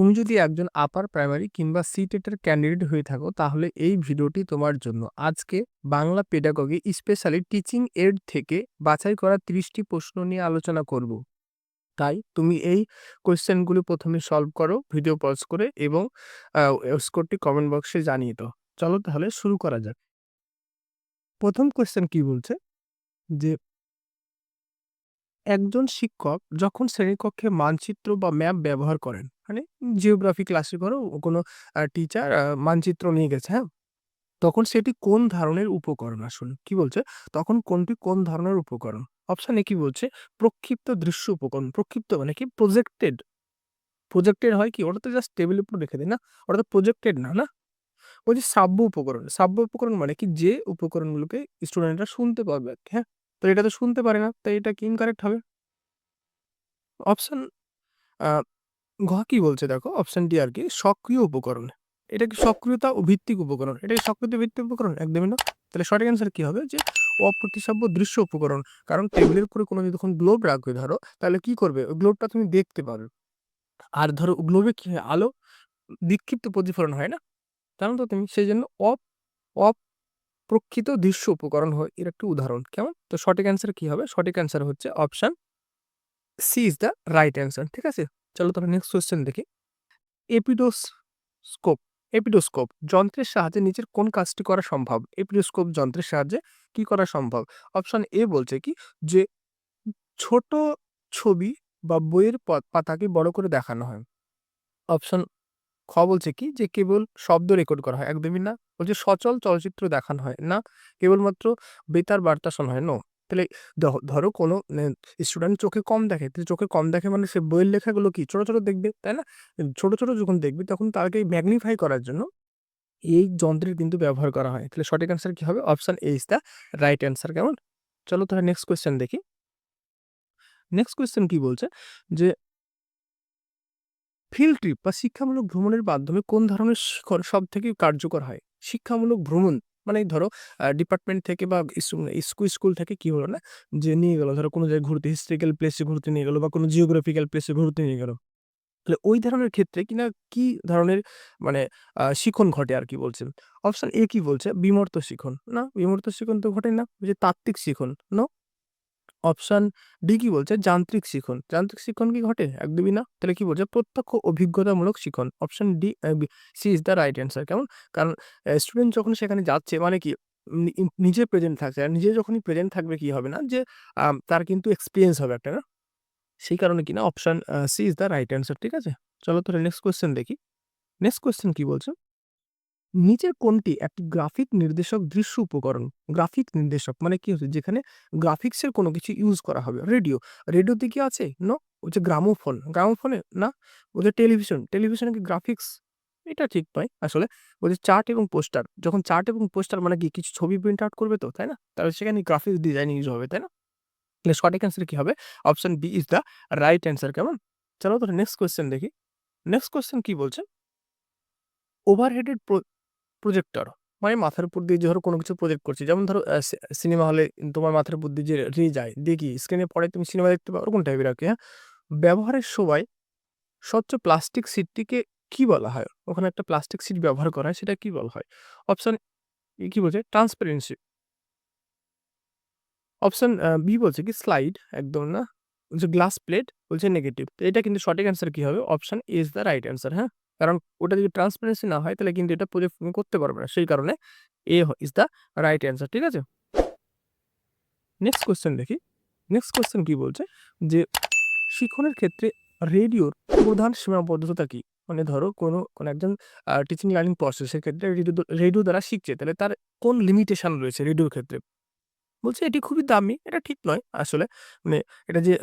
তুমি যদি একজন আপার প্রাইমারি কিংবা সিটেটের ক্যান্ডিডেট হয়ে থাকো, তাহলে এই ভিডিওটি তোমার জন্য। আজকে Bangla pedagogy specially teaching aid থেকে বাছাই করা তিরিশটি প্রশ্ন নিয়ে আলোচনা করব। তাই তুমি এই কোয়েশ্চেনগুলো প্রথমে সলভ করো ভিডিও পজ করে এবং স্কোরটি কমেন্ট বক্সে জানিয়ে দাও। চলো তাহলে শুরু করা যাক। প্রথম কোয়েশ্চেন কি বলছে? যে একজন শিক্ষক যখন শ্রেণীকক্ষে মানচিত্র বা ম্যাপ ব্যবহার করেন মানে জিওগ্রাফি ক্লাসে করো কোনো টিচার মানচিত্র নিয়ে গেছে হ্যাঁ? তখন সেটি কোন ধরনের উপকরণ আসলে? কি বলছে? তখন কোনটি কোন ধরনের উপকরণ? অপশন এ কি বলছে? প্রক্ষিপ্ত দৃশ্য উপকরণ, প্রক্ষিপ্ত মানে কি? প্রজেক্টেড প্রজেক্টেড হয় কি? ওটা তো জাস্ট টেবিলের উপর রেখে দেয়, না? ওটা তো প্রজেক্টেড না না? বলছি সাব্য উপকরণ। সাব্য উপকরণ মানে কি? যে উপকরণগুলোকে স্টুডেন্টরা শুনতে পারবে হ্যাঁ? তো এটা তো শুনতে পারে না তাই এটা কি ইনকারেক্ট হবে? অপশন ঘ কি বলছে দেখো? অপশন ডি আর কি, সক্রিয় উপকরণ। এটা কি সক্রিয়তা ও ভিত্তিক উপকরণ? এটা কি সক্রিয়তা ভিত্তিক উপকরণ? একদমই না। তাহলে সঠিক অ্যান্সার কি হবে? যে অপ্রতিসাব্য দৃশ্য উপকরণ। কারণ টেবিলের উপরে কোনো যদি যখন গ্লোব রাখবে ধরো, তাহলে কি করবে? ওই গ্লোবটা তুমি দেখতে পাবে। আর ধরো গ্লোবে কি হয়? আলো, বিক্ষিপ্ত প্রতিফলন হয় না? জানো তো তুমি? সেই জন্য অপ অপ প্রকৃত দৃশ্য উপকরণ হয়। এর একটি উদাহরণ, কেমন? তো সঠিক অ্যান্সার কি হবে? সঠিক অ্যান্সার হচ্ছে option C is the right answer ঠিক আছে? চলো তাহলে নেক্সট কোয়েশ্চেন দেখি। এপিডোস্কোপ এপিডোস্কোপ যন্ত্রের সাহায্যে নিচের কোন কাজটি করা সম্ভব? এপিডোস্কোপ যন্ত্রের সাহায্যে কি করা সম্ভব? অপশান এ বলছে কি, যে ছোট ছবি বা বইয়ের পাতাকে বড় করে দেখানো হয়। অপশন খ বলছে কি? যে কেবল শব্দ রেকর্ড করা হয়, একদমই না। বলছে সচল চলচ্চিত্র দেখানো হয় না, কেবলমাত্র বেতার বার্তা শোনা হয় নো তাহলে ধরো কোনো স্টুডেন্ট চোখে কম দেখে, তাহলে চোখে কম দেখে মানে সে বইয়ের লেখাগুলো কি? ছোট ছোট দেখবে, তাই না? ছোট ছোট যখন দেখবে, তখন তাকে ম্যাগনিফাই করার জন্য এই যন্ত্রের কিন্তু ব্যবহার করা হয়। তাহলে সঠিক অ্যান্সার কি হবে? Option A is the right answer কেমন? চলো তাহলে নেক্সট কোয়েশ্চেন দেখি। নেক্সট কোয়েশ্চেন কি বলছে? যে ফিল্ড ট্রিপ বা শিক্ষামূলক ভ্রমণের মাধ্যমে কোন ধরনের সব থেকে কার্যকর হয়? শিক্ষামূলক ভ্রমণ মানে ধরো ডিপার্টমেন্ট থেকে বা স্কুল স্কুল থেকে কি হলো না? যে নিয়ে গেলো, ধরো কোনো জায়গায় ঘুরতে হিস্ট্রিক্যাল প্লেসে ঘুরতে নিয়ে গেলো বা কোনো জিওগ্রাফিক্যাল প্লেসে ঘুরতে নিয়ে গেলো। তাহলে ওই ধরনের ক্ষেত্রে কিনা কি ধরনের মানে শিখন ঘটে আর কি বলছেন? অপশন এ কি বলছে? বিমর্ত শিখন। না, বিমর্ত শিখন তো ঘটে না। যে তাত্ত্বিক শিখন। নো অপশন ডি কি বলছে? যান্ত্রিক শিখন। যান্ত্রিক শিখন কি ঘটে? একদমই না। তাহলে কি বলছে? প্রত্যক্ষ অভিজ্ঞতামূলক শিখন। Option D C is the right answer. কেমন? কারণ স্টুডেন্ট যখন সেখানে যাচ্ছে মানে কি নি- নি- নিজে প্রেজেন্ট থাকছে। আর নিজে যখনই প্রেজেন্ট থাকবে, কি হবে না? যে তার কিন্তু এক্সপিরিয়েন্স হবে একটা, না? সেই কারণে কিনা option C is the right answer. ঠিক আছে? চলো তাহলে নেক্সট কোয়েশ্চেন দেখি। নেক্সট কোয়েশ্চেন কি বলছে? নিচের কোনটি একটি গ্রাফিক নির্দেশক দৃশ্য উপকরণ? গ্রাফিক নির্দেশক মানে কি হচ্ছে? যেখানে গ্রাফিক্সের কোনো কিছু ইউজ করা হবে। রেডিও। রেডিওতে কি আছে? নো হচ্ছে গ্রামোফোন। গ্রামোফোনে না? বলছে টেলিভিশন। টেলিভিশনে কি গ্রাফিক্স? এটা ঠিক নয় আসলে। বলছে চার্ট এবং পোস্টার। যখন চার্ট এবং পোস্টার মানে কি? কিছু ছবি প্রিন্ট আউট করবে তো, তাই না? তাহলে সেখানে গ্রাফিক্স ডিজাইন ইউজ হবে, তাই না? তাহলে সঠিক অ্যান্সার কি হবে? Option B is the right answer কেমন? চলো তো নেক্সট কোয়েশ্চেন দেখি। নেক্সট কোয়েশ্চেন কি বলছে? ওভারহেডেড প্রজেক্টর মানে মাথার উপর দিয়ে ধরো কোনো কিছু প্রজেক্ট করছি। যেমন ধরো সিনেমা হলে তোমার মাথার উপর দিয়ে যে রে যায় দেখি স্ক্রিনে পরে তুমি সিনেমা দেখতে পাও ওরকম টাইপের আর হ্যাঁ? ব্যবহারের সময় স্বচ্ছ প্লাস্টিক সিটটিকে কি বলা হয়? ওখানে একটা প্লাস্টিক সিট ব্যবহার করা হয়, সেটা কি বলা হয়? অপশন কি বলছে? ট্রান্সপারেন্সি অপশন বি বলছে কি স্লাইড একদম না? বলছে গ্লাস প্লেট বলছে নেগেটিভ এটা কিন্তু সঠিক অ্যান্সার কি হবে? Option is the right answer হ্যাঁ? কারণ ওটা যদি ট্রান্সপারেন্সি না হয়, তাহলে কিন্তু এটা প্রজেক্ট তুমি করতে পারবে না। সেই কারণে A is the right answer ঠিক আছে? নেক্সট কোয়েশ্চেন দেখি। নেক্সট কোয়েশ্চেন কি বলছে? যে শিক্ষণের ক্ষেত্রে রেডিওর প্রধান সীমাবদ্ধতা কি? মানে ধরো কোনো কোনো একজন টিচিং লার্নিং প্রসেসের ক্ষেত্রে রেডিও রেডিও দ্বারা শিখছে, তাহলে তার কোন লিমিটেশন রয়েছে রেডিওর ক্ষেত্রে? বলছে এটি খুবই দামি, এটা ঠিক নয় আসলে। মানে এটা যে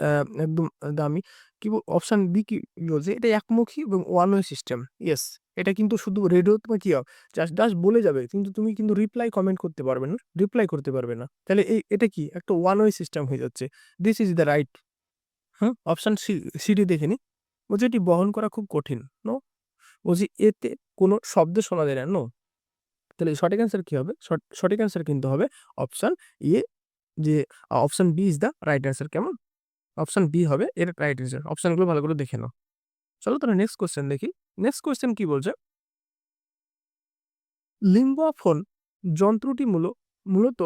একদম দামি কি অপশান বি কি? বলছে এটা একমুখী এবং ওয়ান ওয়ে সিস্টেম ইয়েস এটা কিন্তু শুধু রেডিও তোমার কি জাস্ট জাস্ট বলে যাবে, কিন্তু তুমি কিন্তু রিপ্লাই কমেন্ট করতে পারবে না রিপ্লাই করতে পারবে না। তাহলে এই, এটা কি? একটা ওয়ান ওয়ে সিস্টেম হয়ে যাচ্ছে। দিস ইজ দ্য রাইট হ্যাঁ অপশান সি সিডি দেখে নি। বলছে এটি বহন করা খুব কঠিন নো বলছি এতে কোনো শব্দ শোনা যায় না নো তাহলে সঠিক অ্যান্সার কী হবে? সঠ- সঠিক অ্যান্সার কিন্তু হবে অপশান এ যে option B is the right answer কেমন? অপশন বি হবে এর রাইট অ্যান্সার অপশনগুলো ভালো করে দেখে নাও। চলো তাহলে নেক্সট কোশ্চেন দেখি। নেক্সট কোয়েশ্চেন কি বলছে? লিঙ্গোফোন যন্ত্রটি মূল, মূলত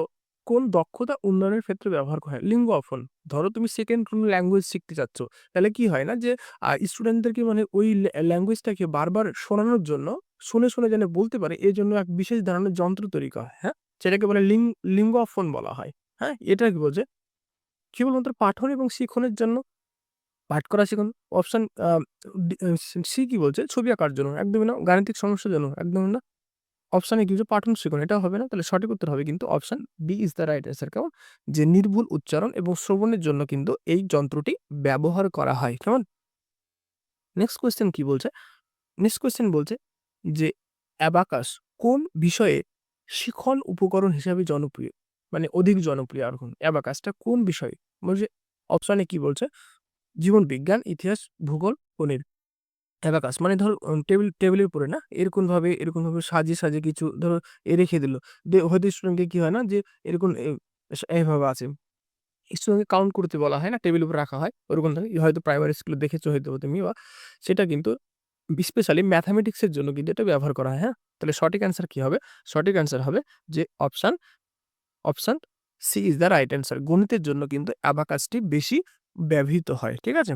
কোন দক্ষতা উন্নয়নের ক্ষেত্রে ব্যবহার করা হয়? লিঙ্গোফোন ধরো তুমি সেকেন্ড কোনো ল্যাঙ্গুয়েজ শিখতে চাচ্ছ। তাহলে কি হয় না যে স্টুডেন্টদেরকে মানে ওই ল্যাঙ্গুয়েজটাকে বারবার শোনানোর জন্য শুনে শুনে যেন বলতে পারে এই জন্য এক বিশেষ ধরনের যন্ত্র তৈরি করা হয় হ্যাঁ? সেটাকে বলে লিঙ্গ লিঙ্গোফোন বলা হয় হ্যাঁ? এটা কি বলছে? কেবলমাত্র পাঠন এবং শিখনের জন্য? পাঠ করা, শিখুন অপশান সি কি বলছে? ছবি আঁকার জন্য। একদমই না, গাণিতিক সমস্যার জন্য, একদমই না। অপশানে কি পাঠন, শিখুন, এটা হবে না, তাহলে সঠিক উত্তর হবে কিন্তু option B is the right answer কেমন? যে নির্ভুল উচ্চারণ এবং শ্রবণের জন্য কিন্তু এই যন্ত্রটি ব্যবহার করা হয়, কেমন? নেক্সট কোয়েশ্চেন কি বলছে? নেক্সট কোয়েশ্চেন বলছে যে অ্যাবাকাস কোন বিষয়ে শিখন উপকরণ হিসাবে জনপ্রিয়? মানে অধিক জনপ্রিয় আর কোন। অ্যাবাকাসটা কোন বিষয়ে? বলছে অপশানে কি বলছে? জীবন বিজ্ঞান, ইতিহাস, ভূগোল, গণিত। অ্যাবাকাস মানে ধরো টেবিল, টেবিলের উপরে না? এরকমভাবে এরকমভাবে সাজিয়ে সাজিয়ে কিছু ধরো এ রেখে দিল। হয়তো স্টুডেন্টকে কি হয় না যে এরকম এইভাবে আছে। স্টুডেন্টকে কাউন্ট করতে বলা হয় না টেবিল উপর রাখা হয়, ওরকম হয়তো প্রাইমারি স্কুলে দেখেছ হয়তো তুমি বা সেটা কিন্তু স্পেশালি ম্যাথামেটিক্সের জন্য কিন্তু এটা ব্যবহার করা হয় হ্যাঁ? তাহলে সঠিক অ্যান্সার কী হবে? সঠিক অ্যান্সার হবে যে option option C is the right answer গণিতের জন্য কিন্তু অ্যাবাকাসটি বেশি ব্যবহৃত হয়, ঠিক আছে?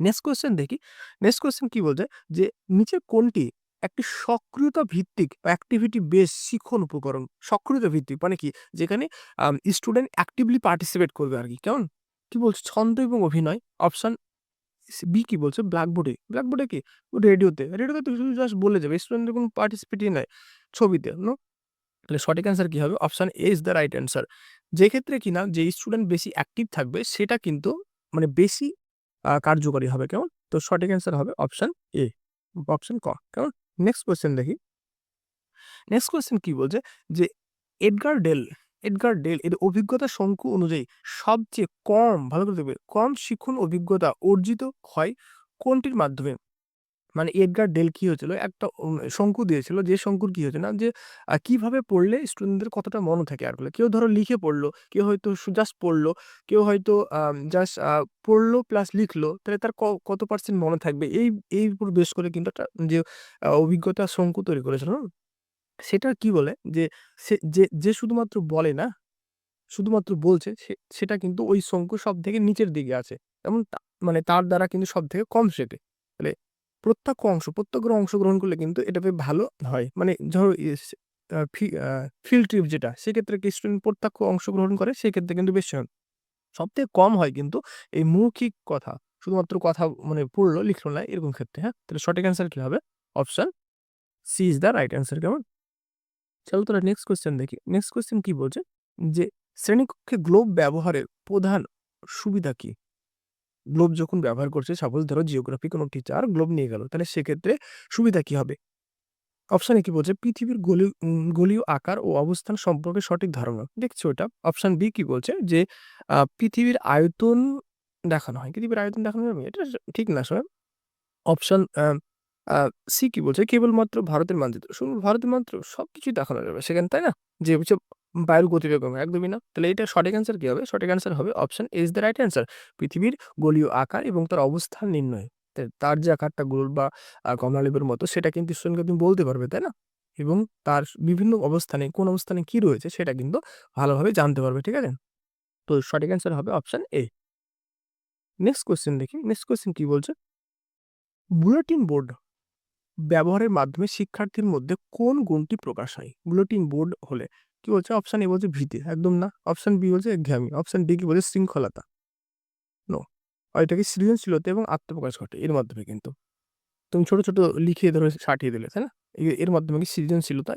নেক্সট কোয়েশ্চেন দেখি। নেক্সট কোয়েশ্চেন কি বলছে? যে নিচে কোনটি একটি সক্রিয়তা ভিত্তিক অ্যাক্টিভিটি বেস শিক্ষণ উপকরণ, সক্রিয়তা ভিত্তিক মানে কি? যেখানে স্টুডেন্ট অ্যাক্টিভলি পার্টিসিপেট করবে আর কি, কেমন? কি বলছে? ছন্দ এবং অভিনয়। অপশান বি কি বলছে? ব্ল্যাকবোর্ডে ব্ল্যাকবোর্ডে কি? রেডিওতে রেডিওতে তো শুধু জাস্ট বলে যাবে। স্টুডেন্টের কোনো পার্টিসিপেটই নাই ছবিতে তাহলে সঠিক অ্যান্সার কি হবে? Option A is the right answer যে ক্ষেত্রে কিনা যে স্টুডেন্ট বেশি অ্যাক্টিভ থাকবে, সেটা কিন্তু মানে বেশি কার্যকরী হবে। কেমন? তো সঠিক অ্যান্সার হবে অপশান এ অপশান ক। কেমন? নেক্সট কোয়েশ্চেন দেখি। নেক্সট কোয়েশ্চেন কি বলছে? যে এডগার ডেল এডগার ডেল এর অভিজ্ঞতা শঙ্কু অনুযায়ী সবচেয়ে কম, ভালো করে দেখবে, কম শিক্ষণ অভিজ্ঞতা অর্জিত হয় কোনটির মাধ্যমে? মানে এডগার ডেল কি হয়েছিল? একটা শঙ্কু দিয়েছিল যে শঙ্কুর কি হয়েছে না? যে কীভাবে পড়লে স্টুডেন্টদের কতটা মনে থাকে আর বলে। কেউ ধরো লিখে পড়ল, কেউ হয়তো জাস্ট পড়ল, কেউ হয়তো জাস্ট পড়ল প্লাস লিখলো, তাহলে তার কত পার্সেন্ট মনে থাকবে? এই এই উপর বেশ করে কিন্তু একটা, যে অভিজ্ঞতা শঙ্কু তৈরি করেছিল সেটা কি বলে? যে, সে, যে যে শুধুমাত্র বলে না, শুধুমাত্র বলছে সেটা কিন্তু ওই শঙ্কু সব থেকে নিচের দিকে আছে। এবং মানে তার দ্বারা কিন্তু সব থেকে কম শেখে। তাহলে প্রত্যক্ষ অংশ প্রত্যক্ষ অংশগ্রহণ করলে কিন্তু এটা ভালো হয়। মানে ধরো ফিল্ড ট্রিপ যেটা, সেক্ষেত্রে স্টুডেন্ট প্রত্যক্ষ অংশগ্রহণ করে? সেক্ষেত্রে কিন্তু বেশি হয় সব থেকে কম হয় কিন্তু এই মৌখিক কথা, শুধুমাত্র কথা মানে পড়ল, লিখলো না, এরকম ক্ষেত্রে হ্যাঁ? তাহলে সঠিক অ্যান্সার কি হবে? Option C is the right answer কেমন? চলো তোরা নেক্সট কোয়েশ্চেন দেখি। নেক্সট কোয়েশ্চেন কি বলছে? যে শ্রেণীকক্ষে গ্লোব ব্যবহারের প্রধান সুবিধা কি? গ্লোব যখন ব্যবহার করছে সাপোজ ধরো জিওগ্রাফি কোনো টিচার গ্লোব নিয়ে গেল, তাহলে সেক্ষেত্রে সুবিধা কি হবে? অপশানে কি বলছে? পৃথিবীর গলি গলীয় আকার ও অবস্থান সম্পর্কে সঠিক ধারণা। দেখছ ওটা অপশান বি কি বলছে? যে পৃথিবীর আয়তন দেখানো হয়। পৃথিবীর আয়তন দেখানো যাবে এটা ঠিক না সব অপশান সি কি বলছে? কেবলমাত্র ভারতের মানচিত্র। শুধু ভারতের মাত্র সবকিছুই দেখানো যাবে সেখানে, তাই না? যে হচ্ছে বায়ুর গতিবেগ কমে একদমই না। তাহলে এটা সঠিক অ্যান্সার কি হবে? সঠিক অ্যান্সার হবে option is the right answer পৃথিবীর গলীয় আকার এবং তার অবস্থান নির্ণয়। তার যে আকারটা গোল বা কমলালেবের মতো, সেটা কিন্তু স্টুডেন্টকে তুমি বলতে পারবে, তাই না? এবং তার বিভিন্ন অবস্থানে, কোন অবস্থানে কি রয়েছে, সেটা কিন্তু ভালোভাবে জানতে পারবে, ঠিক আছে? তো সঠিক অ্যান্সার হবে অপশন এ নেক্সট কোয়েশ্চেন দেখি। নেক্সট কোয়েশ্চেন কি বলছে? বুলেটিন বোর্ড ব্যবহারের মাধ্যমে শিক্ষার্থীর মধ্যে কোন গুণটি প্রকাশ হয়? বুলেটিন বোর্ড হলে কি বলছে? অপশান এ বলছে ভীতি, একদম না। অপশান বি বলছে ঘ্যামি অপশান ডি কি বলছে শৃঙ্খলতা। নো আর এটাকে সৃজনশীলতা এবং আত্মপ্রকাশ ঘটে, এর মাধ্যমে কিন্তু। তুমি ছোট ছোট লিখে ধরো, সাটিয়ে দিলে, তাই না? এর মাধ্যমে কি সৃজনশীলতা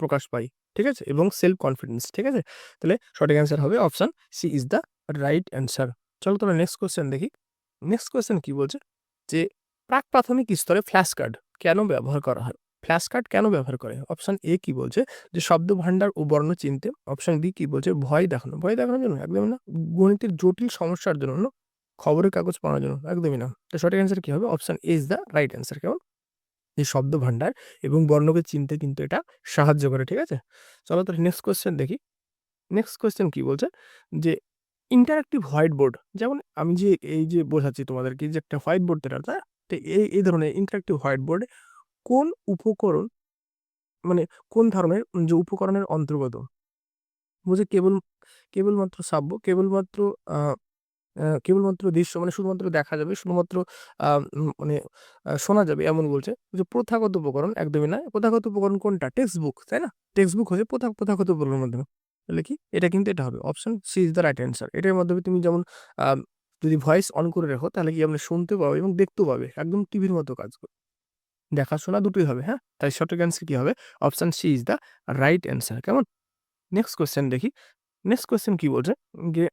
প্রকাশ পাই ঠিক আছে? এবং সেলফ কনফিডেন্স ঠিক আছে? তাহলে সঠিক অ্যান্সার হবে option C is the right answer চলো তোমরা নেক্সট কোয়েশ্চেন দেখি। নেক্সট কোয়েশ্চেন কি বলছে? যে প্রাক প্রাথমিক স্তরে ফ্ল্যাশ কার্ড কেন ব্যবহার করা হয়? ফ্ল্যাশ কার্ড কেন ব্যবহার করে? অপশান এ কি বলছে? যে শব্দ ভাণ্ডার ও বর্ণ চিনতে। অপশান বি কি বলছে? ভয় দেখানো। ভয় দেখানোর জন্য একদমই না। গণিতের জটিল সমস্যার জন্য খবরের কাগজ পড়ানোর জন্য একদমই না। তো সঠিক অ্যান্সার কি হবে? Option A is the right answer কেমন? যে শব্দ ভাণ্ডার এবং বর্ণকে চিনতে কিন্তু এটা সাহায্য করে, ঠিক আছে? চলো তাহলে নেক্সট কোয়েশ্চেন দেখি। নেক্সট কোয়েশ্চেন কি বলছে? যে ইন্টারাক্টিভ হোয়াইট বোর্ড যেমন আমি যে এই যে বোঝাচ্ছি তোমাদেরকে যে একটা হোয়াইট বোর্ড তো এই এই ধরনের ইন্টারেক্টিভ হোয়াইট বোর্ডে কোন উপকরণ মানে কোন ধরনের যে উপকরণের অন্তর্গত? বুঝে কেবল, কেবলমাত্র শ্রাব্য কেবলমাত্র কেবলমাত্র দৃশ্য মানে শুধুমাত্র দেখা যাবে, শুধুমাত্র মানে শোনা যাবে এমন বলছে। যে প্রথাগত উপকরণ একদমই না। প্রথাগত উপকরণ কোনটা? টেক্সট বুক তাই না? টেক্সট বুক হচ্ছে প্রথা, প্রথাগত উপকরণের মাধ্যমে। তাহলে কি? এটা কিন্তু এটা হবে। Option C is the right answer. এটার মাধ্যমে তুমি যেমন যদি ভয়েস অন করে রাখো, তাহলে কি আপনি শুনতে পাবে এবং দেখতেও পাবে। একদম টিভির মতো কাজ করে। দেখাশোনা দুটোই হবে হ্যাঁ? তাই সঠিক অ্যান্সার কী হবে? Option C is the right answer কেমন? নেক্সট কোয়েশ্চেন দেখি। নেক্সট কোয়েশ্চেন কী বলছে? যে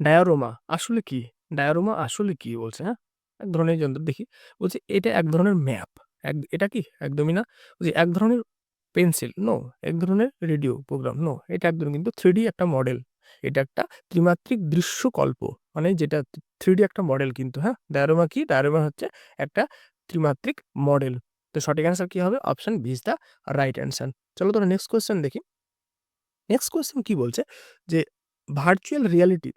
ডায়ারোমা আসলে কি? ডায়ারোমা আসলে কি বলছে হ্যাঁ? এক ধরনের যন্ত্র দেখি। বলছে এটা এক ধরনের ম্যাপ এক, এটা কি? একদমই না। বলছি এক ধরনের পেন্সিল নো এক ধরনের রেডিও প্রোগ্রাম নো এটা এক ধরনের কিন্তু থ্রি একটা মডেল এটা একটা ত্রিমাত্রিক দৃশ্যকল্প মানে যেটা থ্রি একটা মডেল কিন্তু হ্যাঁ? ডায়ারোমা কি? ডায়ারোমা হচ্ছে একটা ত্রিমাত্রিক মডেল। তো সঠিক অ্যান্সার কি হবে? Option B is the right answer চলো তোরা নেক্সট কোয়েশ্চেন দেখি। নেক্সট কোয়েশ্চেন কি বলছে? যে ভার্চুয়াল রিয়ালিটি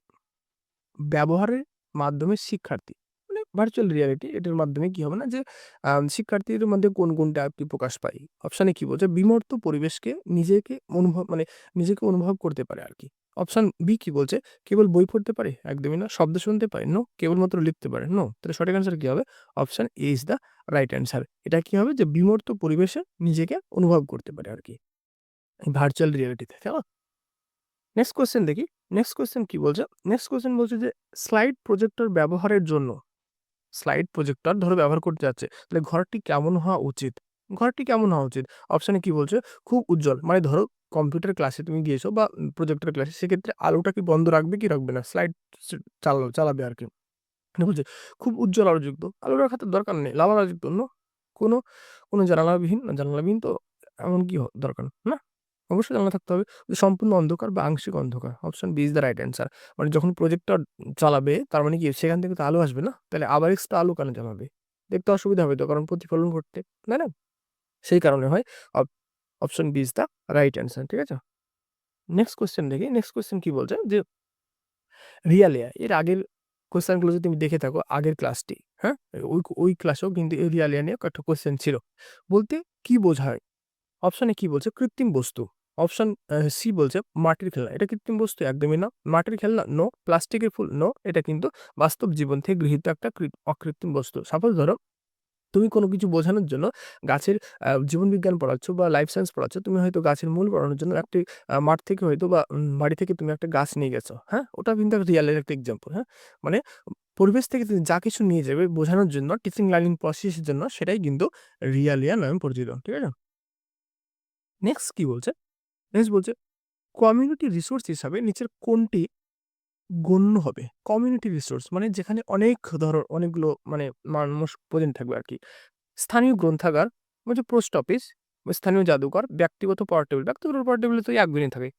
ব্যবহারের মাধ্যমে শিক্ষার্থী মানে ভার্চুয়াল রিয়ালিটি এটার মাধ্যমে কি হবে না? যে আম, শিক্ষার্থীদের মধ্যে কোন কোনটা কি প্রকাশ পায়? অপশানে কি বলছে? বিমর্ত পরিবেশকে নিজেকে অনুভব মানে নিজেকে অনুভব করতে পারে আর কি অপশান বি কি বলছে? কেবল বই পড়তে পারে? একদমই না। শব্দ শুনতে পারে? নো কেবলমাত্র লিখতে পারে? নো তাহলে সঠিক অ্যান্সার কি হবে? Option A is the right answer এটা কি হবে? যে বিমর্ত পরিবেশে নিজেকে অনুভব করতে পারে আর কি। ভার্চুয়াল রিয়ালিটিতে তাই নেক্সট কোয়েশ্চেন দেখি। নেক্সট কোয়েশ্চেন কি বলছে? নেক্সট কোয়েশ্চেন বলছে যে স্লাইড প্রজেক্টর ব্যবহারের জন্য। স্লাইড প্রজেক্টর ধরো ব্যবহার করতে যাচ্ছে। তাহলে ঘরটি কেমন হওয়া উচিত? ঘরটি কেমন হওয়া উচিত? অপশানে কি বলছে? খুব উজ্জ্বল। মানে ধরো কম্পিউটার ক্লাসে তুমি গিয়েছো বা প্রজেক্টর ক্লাসে, সেক্ষেত্রে আলোটা কি বন্ধ রাখবে কি রাখবে না? স্লাইড চালাবে চালাবে আর কি। মানে বলছে, খুব উজ্জ্বল আলোযুক্ত। আলো রাখার দরকার নেই, লাল আলোযুক্ত ন কোনো কোনো জানালাবিহীন, না জানালাবিহীন তো এমন কি দরকার না? অবশ্যই জানা থাকতে হবে। সম্পূর্ণ অন্ধকার বা আংশিক অন্ধকার। Option B is the right answer মানে যখন প্রজেক্টর চালাবে, তার মানে কি সেখান থেকে তো আলো আসবে না? তাহলে আবার এক্সট্রা আলো কেন জ্বালাবে? দেখতে অসুবিধা হবে তো, কারণ প্রতিফলন ঘটতে, তাই না? সেই কারণে হয়। Option B is the right answer ঠিক আছে? নেক্সট কোয়েশ্চেন দেখি নেক্সট কোয়েশ্চেন কি বলছে? যে, রিয়াল রিয়ালিয়া এর আগের কোয়েশ্চেনগুলো যদি তুমি দেখে থাকো, আগের ক্লাসটি হ্যাঁ? ওই ওই ক্লাসেও কিন্তু এই রিয়ালিয়া নিয়ে একটা কোয়েশ্চেন ছিল। বলতে কি বোঝায়? অপশনে কি বলছে? কৃত্রিম বস্তু। অপশন সি বলছে মাটির খেলনা। এটা কৃত্রিম বস্তু, একদমই না। মাটির খেলনা নো প্লাস্টিকের ফুল নো এটা কিন্তু বাস্তব জীবন থেকে গৃহীত একটা অকৃত্রিম বস্তু। সাপোজ ধরো তুমি কোনো কিছু বোঝানোর জন্য গাছের জীবনবিজ্ঞান জীবন পড়াচ্ছ বা লাইফ সায়েন্স পড়াচ্ছ, তুমি হয়তো গাছের মূল পড়ানোর জন্য একটি মাঠ থেকে হয়তো বা বাড়ি থেকে তুমি একটা গাছ নিয়ে গেছো হ্যাঁ? ওটা কিন্তু একটা রিয়ালের একটা এক্সাম্পল হ্যাঁ? মানে পরিবেশ থেকে তুমি যা কিছু নিয়ে যাবে বোঝানোর জন্য টিচিং লার্নিং প্রসেসের জন্য সেটাই কিন্তু রিয়ালিয়া নামে পরিচিত, ঠিক আছে? নেক্সট কি বলছে? নেক্সট বলছে কমিউনিটি রিসোর্স হিসাবে নিচের কোনটি গণ্য হবে। কমিউনিটি রিসোর্স মানে যেখানে অনেক ধর, অনেকগুলো মানে মানুষ প্রেজেন্ট থাকবে আর কি স্থানীয় গ্রন্থাগার মানে পোস্ট অফিস স্থানীয় জাদুঘর, ব্যক্তিগত পাওয়ার ব্যক্তিগত পাওয়ার তো একদিনই থাকে।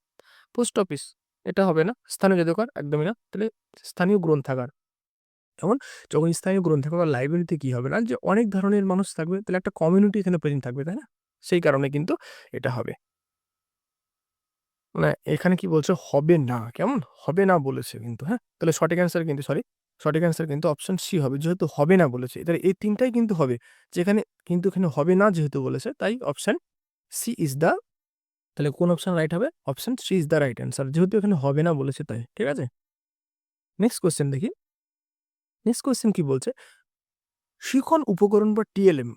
পোস্ট অফিস এটা হবে না, স্থানীয় জাদুঘর, একদমই না। তাহলে স্থানীয় গ্রন্থাগার। যেমন, যখন স্থানীয় গ্রন্থাগার বা লাইব্রেরিতে কী হবে না, যে অনেক ধরনের মানুষ থাকবে, তাহলে একটা কমিউনিটি এখানে প্রেজেন্ট থাকবে, তাই না? সেই কারণে কিন্তু এটা হবে। মানে এখানে কি বলছে, হবে না। কেমন? হবে না বলেছে কিন্তু হ্যাঁ? তাহলে সঠিক অ্যান্সার কিন্তু সরি সঠিক অ্যান্সার কিন্তু অপশন সি হবে। যেহেতু হবে না বলেছে, তাহলে এই তিনটাই কিন্তু হবে। যেখানে কিন্তু এখানে হবে না যেহেতু বলেছে, তাই অপশন সি ইজ দ্য তাহলে কোন অপশন রাইট হবে? Option C is the right answer যেহেতু এখানে হবে না বলেছে তাই, ঠিক আছে? নেক্সট কোয়েশ্চেন দেখি। নেক্সট কোয়েশ্চেন কি বলছে? শিখন উপকরণ বা টিএলএম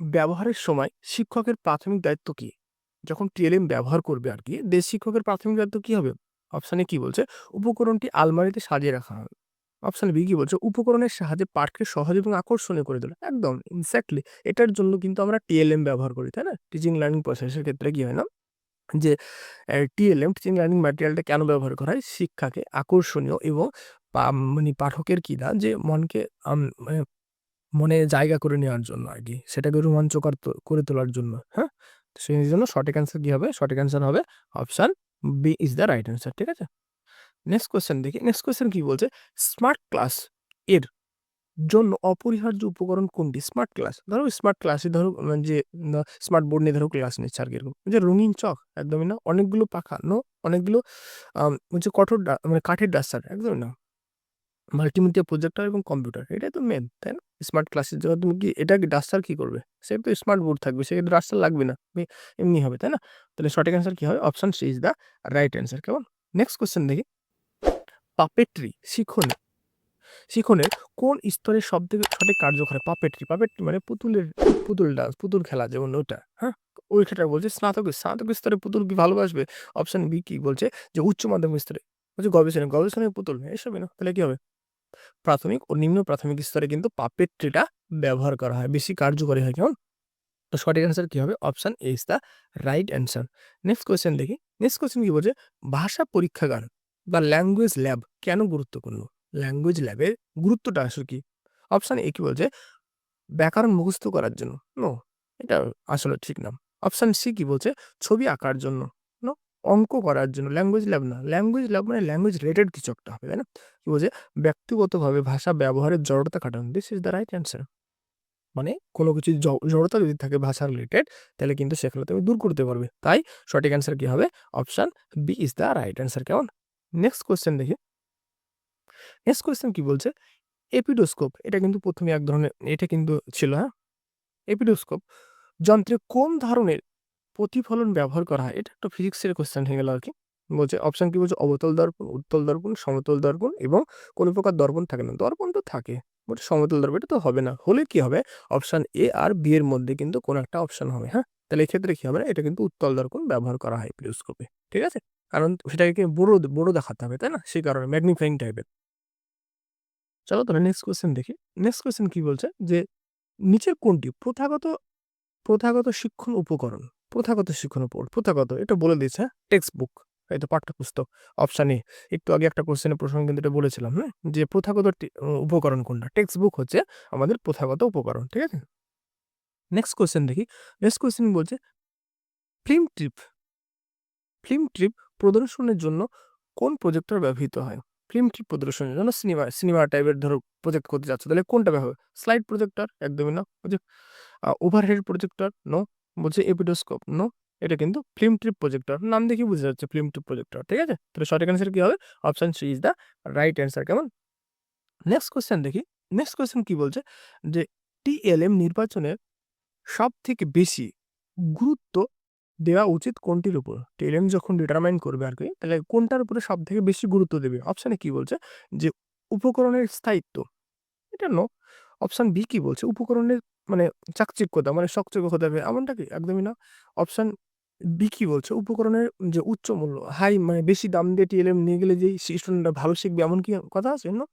ব্যবহারের সময় শিক্ষকের প্রাথমিক দায়িত্ব কি? যখন টিএলএম ব্যবহার করবে আর কি দেশ শিক্ষকের প্রাথমিক দায়িত্ব কি হবে? অপশানে কি বলছে? উপকরণটি আলমারিতে সাজিয়ে রাখা হবে। অপশান বি কি বলছে? উপকরণের সাহায্যে পাঠকে সহজ এবং আকর্ষণীয় করে তোলা। একদম ইনস্যাক্টলি এটার জন্য কিন্তু আমরা টিএলএম ব্যবহার করি, তাই না? টিচিং লার্নিং প্রসেসের ক্ষেত্রে কি হয় না? যে টিএলএম টিচিং লার্নিং ম্যাটেরিয়ালটা কেন ব্যবহার করা হয়? শিক্ষাকে আকর্ষণীয় এবং মানে পাঠকের কি না? যে, মনকে মানে মনে জায়গা করে নেওয়ার জন্য আর কি সেটাকে রোমাঞ্চকর করে তোলার জন্য হ্যাঁ? সেই জন্য সঠিক অ্যান্সার কী হবে? সঠিক অ্যান্সার হবে option B is the right answer ঠিক আছে? নেক্সট কোয়েশ্চেন দেখি। নেক্সট কোয়েশ্চেন কি বলছে? স্মার্ট ক্লাস এর জন্য অপরিহার্য উপকরণ কোনটি? স্মার্ট ক্লাস ধরো স্মার্ট ক্লাসে ধরো উম, যে স্মার্ট বোর্ড নিয়ে ধরো ক্লাস নিচ্ছে আর কি এরকম। যে রঙিন চক একদমই না? অনেকগুলো পাখা নো অনেকগুলো হচ্ছে কঠোর মানে কাঠের ডাস্টার একদমই না? মাল্টিমিডিয়া প্রজেক্টর এবং কম্পিউটার এটাই তো মেন তাই না? স্মার্ট ক্লাসের জন্য তুমি কি, এটা ডাস্টার কি করবে? সে তো স্মার্ট বোর্ড থাকবে সেক্ষেত্রে ডাস্টার লাগবে না এমনি হবে, তাই না? তাহলে সঠিক অ্যান্সার কি হবে? Option C is the right answer কেমন? নেক্সট কোশ্চেন দেখি। পাপেট্রি শিখনে, শিখনের কোন স্তরে সব থেকে সঠিক কার্যকর পাপেট্রি পাপেট্রি মানে পুতুলের, পুতুল ডান্স পুতুল খেলা যেমন ওটা হ্যাঁ? ওই খেলাটা বলছে স্নাতক স্নাতক স্তরে পুতুল কি ভালোবাসবে? অপশন বি কি বলছে যে উচ্চ মাধ্যমিক স্তরে, বলছে গবেষণা, গবেষণায় পুতুল, এসবই না, তাহলে কি হবে? প্রাথমিক ও নিম্ন প্রাথমিক স্তরে কিন্তু পাপেট্রিটা ব্যবহার করা হয়। বেশি কার্যকরী হয়, কেমন? তো সঠিক অ্যান্সার কী হবে? Option A is the right answer next question দেখি। নেক্সট কোয়েশ্চেন কি বলছে? ভাষা পরীক্ষাগার বা ল্যাঙ্গুয়েজ ল্যাব কেন গুরুত্বপূর্ণ? ল্যাঙ্গুয়েজ ল্যাবের গুরুত্বটা আসলে কি? অপশন এ কি বলছে? ব্যাকরণ মুখস্থ করার জন্য। নো এটা আসলে ঠিক না। অপশন সি কি বলছে? ছবি আঁকার জন্য। অঙ্ক করার জন্য ল্যাঙ্গুয়েজ ল্যাব না। ল্যাঙ্গুয়েজ ল্যাব মানে ল্যাঙ্গুয়েজ রিলেটেড কিছু একটা হবে, তাই না? কি বলছে? ব্যক্তিগতভাবে ভাষা ব্যবহারের জড়তা কাটানো। This is the right answer মানে কোনো কিছু জড়তা যদি থাকে ভাষা রিলেটেড তাহলে কিন্তু সেখানে তুমি দূর করতে পারবে। তাই সঠিক অ্যান্সার কি হবে? Option B is the right answer কেমন? নেক্সট কোয়েশ্চেন দেখি। নেক্সট কোয়েশ্চেন কি বলছে? এপিডোস্কোপ এটা কিন্তু প্রথমে এক ধরনের, এটা কিন্তু ছিল হ্যাঁ? এপিডোস্কোপ যন্ত্রে কোন ধরনের প্রতিফলন ব্যবহার করা হয়। এটা একটা ফিজিক্সের কোয়েশ্চেন হয়ে গেল আর কি। বলছে অপশন কি? বলছে অবতল দর্পণ, উত্তল দর্পণ, সমতল দর্পণ এবং কোনো প্রকার দর্পণ থাকে না। দর্পণ তো থাকে বলছে সমতল দর্পণ এটা তো হবে না। হলে কি হবে? অপশান এ আর বি এর মধ্যে কিন্তু কোনো একটা অপশান হবে হ্যাঁ? তাহলে এক্ষেত্রে কি হবে? না এটা কিন্তু উত্তল দর্পণ ব্যবহার করা হয় এপিডোস্কোপে ঠিক আছে? কারণ সেটাকে বড় বড় দেখাতে হবে, তাই না? সেই কারণে ম্যাগনিফাইং টাইপের চলো তাহলে নেক্সট কোয়েশ্চেন দেখি। নেক্সট কোয়েশ্চেন কি বলছে? যে নিচের কোনটি? প্রথাগত প্রথাগত শিক্ষণ উপকরণ। প্রথাগত শিক্ষণ উপকরণ প্রথাগত, এটা বলে দিয়েছে টেক্সট বুক এই তো পাঠ্যপুস্তক অপশান একটু আগে একটা কোশ্চেনের প্রসঙ্গে কিন্তু এটা বলেছিলাম হ্যাঁ যে প্রথাগত উপকরণ কোনটা? টেক্সট বুক হচ্ছে আমাদের প্রথাগত উপকরণ, ঠিক আছে? নেক্সট কোশ্চেন দেখি নেক্সট কোশ্চেন বলছে ফিল্ম ট্রিপ ফিল্ম ট্রিপ প্রদর্শনের জন্য কোন প্রজেক্টর ব্যবহৃত হয়? ফিল্ম ট্রিপ প্রদর্শনের জন্য সিনেমা সিনেমা টাইপের ধরো প্রজেক্ট করতে যাচ্ছ, তাহলে কোনটা ব্যবহার স্লাইড প্রজেক্টর একদমই না ওভারহেড প্রজেক্টর নো বলছে এপিডোস্কোপ। নো, এটা কিন্তু ফিল্ম ট্রিপ প্রজেক্টর। নাম দেখে বোঝা যাচ্ছে ফিল্ম ট্রিপ প্রজেক্টর, ঠিক আছে? তাহলে সঠিক অ্যান্সার কী হবে? Option C is the right answer কেমন? নেক্সট কোয়েশ্চেন দেখি। নেক্সট কোয়েশ্চেন কি বলছে? যে টিএলএম নির্বাচনের সব থেকে বেশি গুরুত্ব দেওয়া উচিত কোনটির উপর? টিএলএম যখন ডিটারমাইন করবে আর কি, তাহলে কোনটার উপরে সব থেকে বেশি গুরুত্ব দেবে? অপশানে কি বলছে? যে উপকরণের স্থায়িত্ব। এটা নো। অপশান বি কি বলছে? উপকরণের মানে চাকচিক্যতা মানে চকচকে হতে হবে, এমনটা কি? একদমই না। অপশান বি কি বলছে? উপকরণের যে উচ্চ মূল্য হাই মানে বেশি দাম দিয়ে টিএলএম নিয়ে গেলে যে স্টুডেন্টরা ভালো শিখবে, এমন কি কথা আছে? না।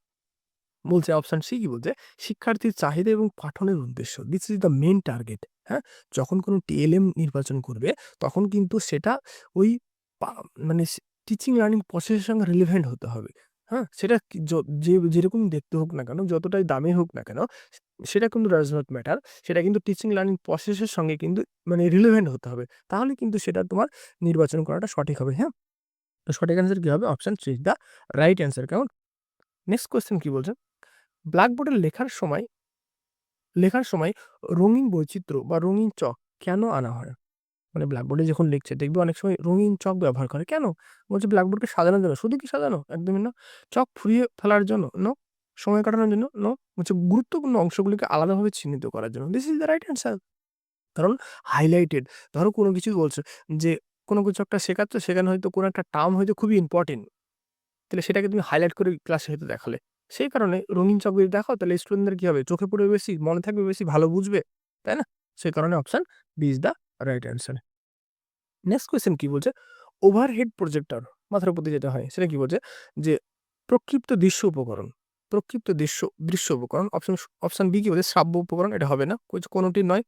বলছে অপশান সি কি বলছে? শিক্ষার্থীর চাহিদা এবং পাঠনের উদ্দেশ্য। This is the main target হ্যাঁ? যখন কোনো টিএলএম নির্বাচন করবে, তখন কিন্তু সেটা ওই মানে টিচিং লার্নিং প্রসেসের সঙ্গে রিলেভেন্ট হতে হবে। হ্যাঁ সেটা য- যেরকম দেখতে হোক না কেন, যতটাই দামি হোক না কেন, সেটা কিন্তু ডাজ নট ম্যাটার সেটা কিন্তু টিচিং লার্নিং প্রসেসের সঙ্গে কিন্তু মানে রিলেভেন্ট হতে হবে। তাহলে কিন্তু সেটা তোমার নির্বাচন করাটা সঠিক হবে হ্যাঁ? তো সঠিক অ্যান্সার কি হবে? Option three the right answer কেমন? নেক্সট কোয়েশ্চেন কি বলছে? ব্ল্যাকবোর্ডে লেখার সময় লেখার সময় রঙিন বৈচিত্র্য বা রঙিন চক কেন আনা হয়? মানে ব্ল্যাকবোর্ডে যখন লিখছে, দেখবে অনেক সময় রঙিন চক ব্যবহার করে। কেন? বলছে ব্ল্যাকবোর্ডকে সাজানোর জন্য। শুধু কি সাজানো? একদমই না। চক ফুরিয়ে ফেলার জন্য। নো। সময় কাটানোর জন্য। নো। হচ্ছে গুরুত্বপূর্ণ অংশগুলিকে আলাদাভাবে চিহ্নিত করার জন্য। This is the right answer কারণ হাইলাইটেড ধরো কোনো কিছু বলছে যে, কোনো কিছু একটা শেখাচ্ছ, সেখানে হয়তো কোনো একটা টার্ম হয়তো খুবই ইম্পর্টেন্ট তাহলে সেটাকে তুমি হাইলাইট করে ক্লাসে হয়তো দেখালে। সেই কারণে রঙিন চক যদি দেখাও, তাহলে স্টুডেন্টদের কী হবে? চোখে পড়বে বেশি, মনে থাকবে বেশি, ভালো বুঝবে। তাই না? সেই কারণে option B is the right answer next question কি বলছে? ওভারহেড প্রজেক্টর মাথার প্রতি যেটা হয়, সেটা কি বলছে? যে প্রক্ষিপ্ত দৃশ্য উপকরণ, প্রক্ষিপ্ত দৃশ্য দৃশ্য উপকরণ অপশন অপশন বি কি বলছে? শ্রাব্য উপকরণ, এটা হবে না। কোনোটি নয়।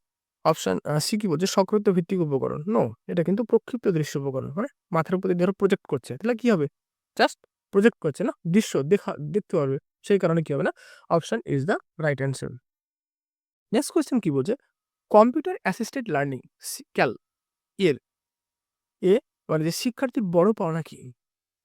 অপশন সি কি বলছে? সক্রিয় ভিত্তিক উপকরণ নো এটা কিন্তু প্রক্ষিপ্ত দৃশ্য উপকরণ মানে মাথার প্রতি ধরো প্রজেক্ট করছে, তাহলে কি হবে? জাস্ট প্রজেক্ট করছে না, দৃশ্য দেখা, দেখতে পারবে, সেই কারণে কি হবে না? Option is the right answer next question কি বলছে? কম্পিউটার অ্যাসিস্টেড লার্নিং ক্যাল এর এ মানে যে শিক্ষার্থীর বড় পাওনা কি?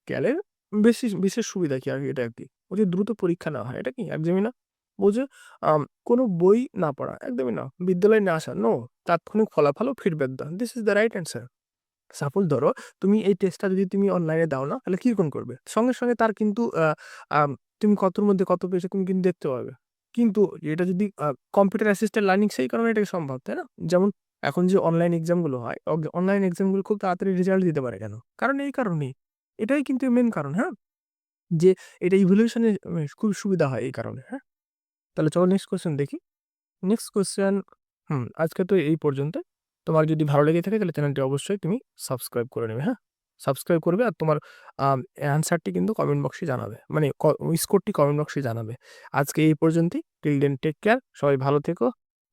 ক্যালের বেশি বিশেষ সুবিধা কি? আর এটা আর কি? বলছে দ্রুত পরীক্ষা না হয়। এটা কি? একদমই না। বলছে আম, কোনো বই না পড়া একদমই না। বিদ্যালয়ে না আসা নো। তাৎক্ষণিক ফলাফল ও ফিডব্যাক দেওয়া this is the right answer suppose ধরো তুমি এই টেস্টটা যদি তুমি অনলাইনে দাও না তাহলে কীরকম করবে? সঙ্গে, সঙ্গে তার কিন্তু তুমি কতর মধ্যে কত পেয়েছ তুমি কিন্তু দেখতে পাবে। কিন্তু এটা যদি কম্পিউটার অ্যাসিস্ট্যান্ট লার্নিং সেই কারণে এটা সম্ভব, তাই না? যেমন এখন যে অনলাইন এক্সামগুলো হয়, অনলাইন এক্সামগুলো খুব তাড়াতাড়ি রেজাল্ট দিতে পারে কেন? কারণ এই কারণেই। এটাই কিন্তু মেন কারণ, হ্যাঁ? যে এটা এ খুব সুবিধা হয় এই কারণে, হ্যাঁ? তাহলে চলো নেক্সট কোয়েশ্চেন দেখি। নেক্সট কোয়েশ্চেন হুম, আজকে তো এই পর্যন্ত তোমার যদি ভালো লেগে থাকে তাহলে চ্যানেলটি অবশ্যই তুমি সাবস্ক্রাইব করে নেবে, হ্যাঁ? সাবস্ক্রাইব করবে আর তোমার অ্যান্সারটি কিন্তু কমেন্ট বক্সে জানাবে। মানে স্কোরটি কমেন্ট বক্সে জানাবে। আজকে এই পর্যন্তই। Till then take care. সবাই ভালো থেকো।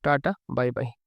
Tata, bye, bye.